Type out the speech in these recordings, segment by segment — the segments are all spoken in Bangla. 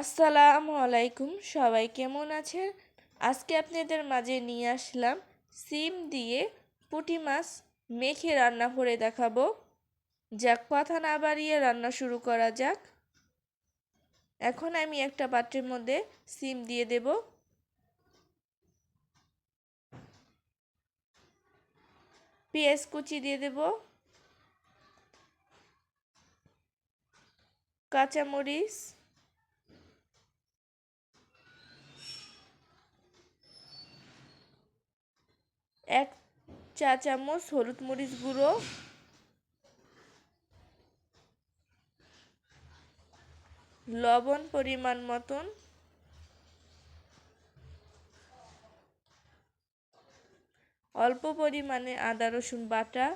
আসসালামু আলাইকুম, সবাই কেমন আছেন? আজকে আপনাদের মাঝে নিয়ে আসলাম সিম দিয়ে পুঁটি মাছ মেখে রান্না করে দেখাবো। যাক, কথা না বাড়িয়ে রান্না শুরু করা যাক। এখন আমি একটা পাত্রের মধ্যে সিম দিয়ে দেব। পেঁয়াজ কুচি দিয়ে দেব। কাঁচামরিচ এক চা চামচ হলুদ মরিচ গুঁড়ো, লবণ পরিমাণ মতন, অল্প পরিমাণে আদা রসুন বাটা,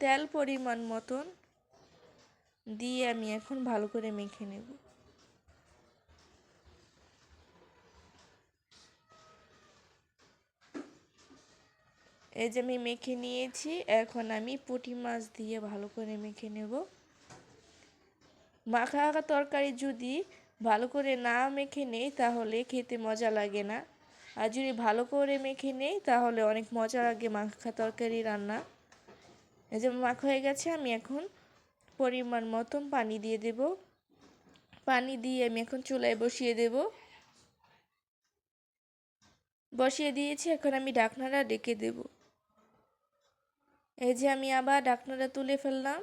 তেল পরিমাণ মতন দিয়ে আমি এখন ভালো করে মেখে নেব। এই যে আমি মেখে নিয়েছি, এখন আমি পুঁটি মাছ দিয়ে ভালো করে মেখে নেব। মাখা মাখা তরকারি যদি ভালো করে না মেখে নেই, তাহলে খেতে মজা লাগে না। আর যদি ভালো করে মেখে নেই, তাহলে অনেক মজা লাগে মাখা তরকারি রান্না। এই যে মাখা হয়ে গেছে, আমি এখন পরিমাণ মতন পানি দিয়ে দেব। পানি দিয়ে আমি এখন চুলায় বসিয়ে দেব। বসিয়ে দিয়েছি, এখন আমি ঢাকনাটা ডেকে দেবো। এই যে আমি আবার ডাকনাটা তুলে ফেললাম।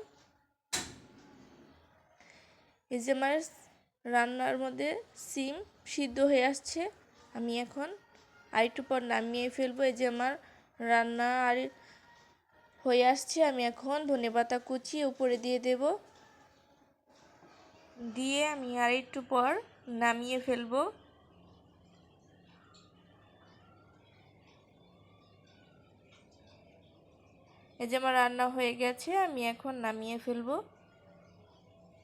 এই যে আমার রান্নার মধ্যে সিম সিদ্ধ হয়ে আসছে। আমি এখন আরেকটু পর নামিয়ে ফেলব। এই যে আমার রান্না আর হয়ে আসছে। আমি এখন ধনে পাতা কুচি উপরে দিয়ে দেব। দিয়ে আমি আর একটু পর নামিয়ে ফেলব। এই যে আমার রান্না হয়ে গেছে, আমি এখন নামিয়ে ফেলব।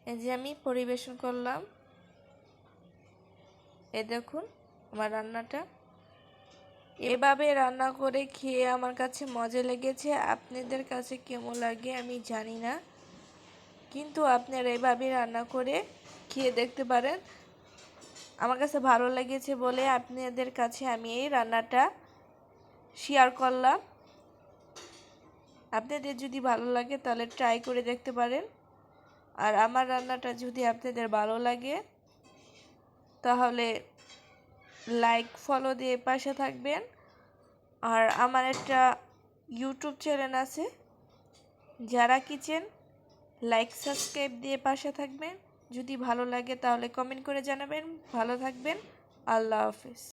এই যে আমি পরিবেশন করলাম। এ দেখুন, আমার রান্নাটা। এভাবে রান্না করে খেয়ে আমার কাছে মজা লেগেছে। আপনাদের কাছে কেমন লাগে আমি জানি না। কিন্তু আপনারা এভাবে রান্না করে খেয়ে দেখতে পারেন। আমার কাছে ভালো লেগেছে বলে আপনাদের কাছে আমি এই রান্নাটা শেয়ার করলাম। আপনাদের যদি ভালো লাগে তাহলে ট্রাই করে দেখতে পারেন। আর আমার রান্নাটা যদি আপনাদের ভালো লাগে, তাহলে লাইক ফলো দিয়ে পাশে থাকবেন। আর আমার একটা ইউটিউব চ্যানেল আছে যারা কিচেন লাইক সাবস্ক্রাইব দিয়ে পাশে থাকবেন। যদি ভালো লাগে তাহলে কমেন্ট করে জানাবেন। ভালো থাকবেন। আল্লাহ হাফিজ।